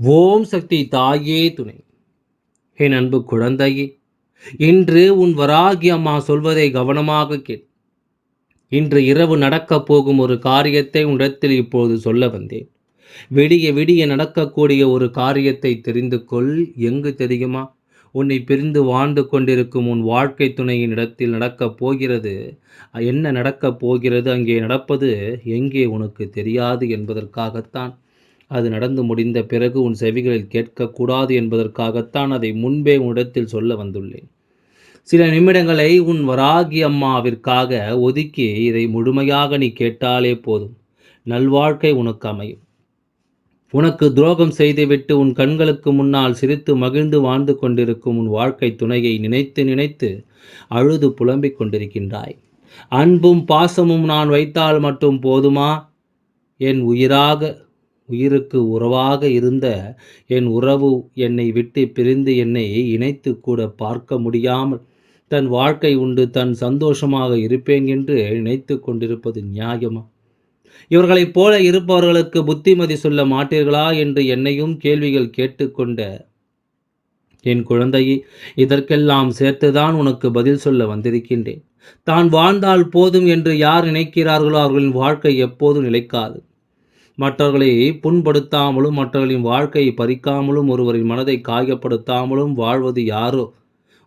ஓம் சக்தி தாயே துணை. என் அன்பு குழந்தையே இன்று உன் வராகி அம்மா சொல்வதை கவனமாக கேள். இன்று இரவு நடக்கப் போகும் ஒரு காரியத்தை உன்னிடத்தில் இப்போது சொல்ல வந்தேன். விடிய விடிய நடக்கக்கூடிய ஒரு காரியத்தை தெரிந்து கொள். எங்கு தெரியுமா? உன்னை பிரிந்து வாழ்ந்து கொண்டிருக்கும் உன் வாழ்க்கை துணையின் இடத்தில் நடக்கப் போகிறது. என்ன நடக்கப் போகிறது? அங்கே நடப்பது எங்கே உனக்கு தெரியாது என்பதற்காகத்தான். அது நடந்து முடிந்த பிறகு உன் செவிகளில் கேட்கக்கூடாது என்பதற்காகத்தான் அதை முன்பே உன்னிடத்தில் சொல்ல வந்துள்ளேன். சில நிமிடங்களை உன் வராகி அம்மாவிற்காக ஒதுக்கி இதை முழுமையாக நீ கேட்டாலே போதும். நல்வாழ்க்கை உனக்கு அமையும். உனக்கு துரோகம் செய்துவிட்டு உன் கண்களுக்கு முன்னால் சிரித்து மகிழ்ந்து வாழ்ந்து கொண்டிருக்கும் உன் வாழ்க்கை துணையை நினைத்து நினைத்து அழுது புலம்பிக் கொண்டிருக்கின்றாய். அன்பும் பாசமும் நான் வைத்தால் மட்டும் போதுமா? என் உயிராக உயிருக்கு உறவாக இருந்த என் உறவு என்னை விட்டு பிரிந்து என்னை இணைத்து கூட பார்க்க முடியாமல் தன் வாழ்க்கை உண்டு தன் சந்தோஷமாக இருப்பேன் என்று நினைத்து கொண்டிருப்பது நியாயமா? இவர்களைப் போல இருப்பவர்களுக்கு புத்திமதி சொல்ல மாட்டீர்களா என்று என்னையும் கேள்விகள் கேட்டுக்கொண்ட என் குழந்தையை இதற்கெல்லாம் சேர்த்துதான் உனக்கு பதில் சொல்ல வந்திருக்கின்றேன். தான் வாழ்ந்தால் போதும் என்று யார் நினைக்கிறார்களோ அவர்களின் வாழ்க்கை எப்போதும் நிலைக்காது. மற்றவர்களை புண்படுத்தாமலும் மற்றவர்களின் வாழ்க்கையை பறிக்காமலும் ஒருவரின் மனதை காயப்படுத்தாமலும் வாழ்வது யாரோ?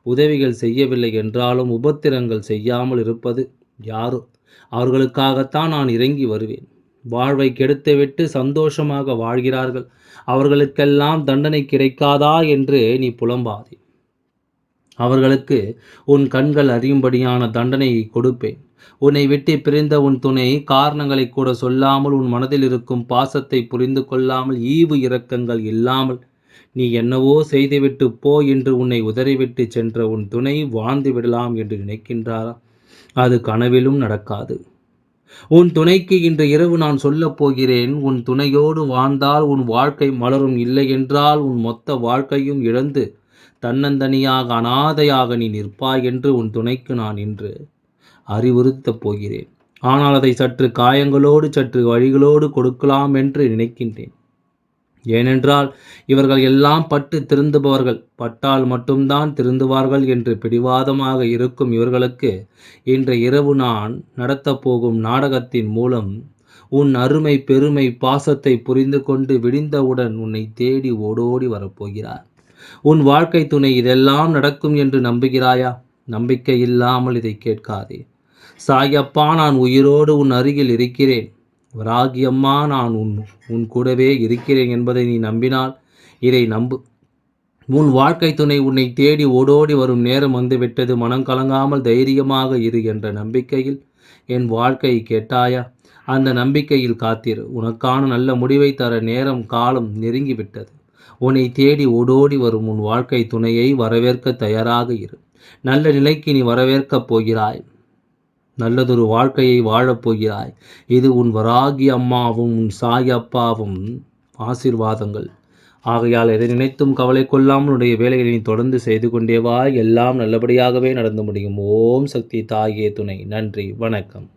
உதவிகள் செய்யவில்லை என்றாலும் உபத்திரங்கள் செய்யாமல் இருப்பது யாரோ? அவர்களுக்காகத்தான் நான் இறங்கி வருவேன். வாழ்வை கெடுத்துவிட்டு சந்தோஷமாக வாழ்கிறார்கள். அவர்களுக்கெல்லாம் தண்டனை கிடைக்காதா என்று நீ புலம்பாதே. அவர்களுக்கு உன் கண்கள் அறியும்படியான தண்டனையை கொடுப்பேன். உன்னை விட்டு பிரிந்த உன் துணை காரணங்களை கூட சொல்லாமல் உன் மனதில் இருக்கும் பாசத்தை புரிந்து கொள்ளாமல் ஈவு இரக்கங்கள் இல்லாமல் நீ என்னவோ செய்துவிட்டு போ என்று உன்னை உதறிவிட்டு சென்ற உன் துணை வாழ்ந்து விடலாம் என்று நினைக்கின்றாரா? அது கனவிலும் நடக்காது. உன் துணைக்கு இன்று இரவு நான் சொல்லப் போகிறேன் உன் துணையோடு வாழ்ந்தால் உன் வாழ்க்கை மலரும் இல்லை என்றால் உன் மொத்த வாழ்க்கையும் இழந்து தன்னந்தனியாக அனாதையாக நீ நிற்பாய் என்று உன் துணைக்கு நான் இன்று அறிவுறுத்தப் போகிறேன். ஆனால் அதை சற்று காயங்களோடு சற்று வழிகளோடு கொடுக்கலாம் என்று நினைக்கின்றேன். ஏனென்றால் இவர்கள் எல்லாம் பட்டு திருந்துபவர்கள் பட்டால் மட்டும்தான் திருந்துவார்கள் என்று பிடிவாதமாக இருக்கும் இவர்களுக்கு இன்று இரவு நான் நடத்தப்போகும் நாடகத்தின் மூலம் உன் அருமை பெருமை பாசத்தை புரிந்து கொண்டு விடிந்தவுடன் உன்னை தேடி ஓடோடி வரப்போகிறார் உன் வாழ்க்கை துணை இதெல்லாம் நடக்கும் என்று நம்புகிறாயா? நம்பிக்கை இல்லாமல் இதை கேட்காதே. சாயப்பா நான் உயிரோடு உன் அருகில் இருக்கிறேன். வராகியம்மா நான் உன் உன் கூடவே இருக்கிறேன் என்பதை நீ நம்பினால் இதை நம்பு. உன் வாழ்க்கை துணை உன்னை தேடி ஓடோடி வரும் நேரம் வந்துவிட்டது. மனம் கலங்காமல் தைரியமாக இரு என்ற நம்பிக்கையில் என் வாழ்க்கையை கேட்டாயா? அந்த நம்பிக்கையில் காத்திரு. உனக்கான நல்ல முடிவை தர நேரம் காலம் நெருங்கிவிட்டது. உன்னை தேடி ஓடோடி வரும் உன் வாழ்க்கை துணையை வரவேற்க தயாராக இரு. நல்ல நிலைக்கு நீ வரவேற்கப் போகிறாய். நல்லதொரு வாழ்க்கையை வாழப் போகிறாய். இது உன் வராகி அம்மாவும் உன் சாய் அப்பாவும். ஆசிர்வாதங்கள். ஆகையால் எதை நினைத்தும் கவலை கொள்ளாமல் உன்னுடைய வேலைகளை நீ தொடர்ந்து செய்து கொண்டேவா எல்லாம் நல்லபடியாகவே நடந்து முடியும். ஓம் சக்தி தாயே துணை. நன்றி. வணக்கம்.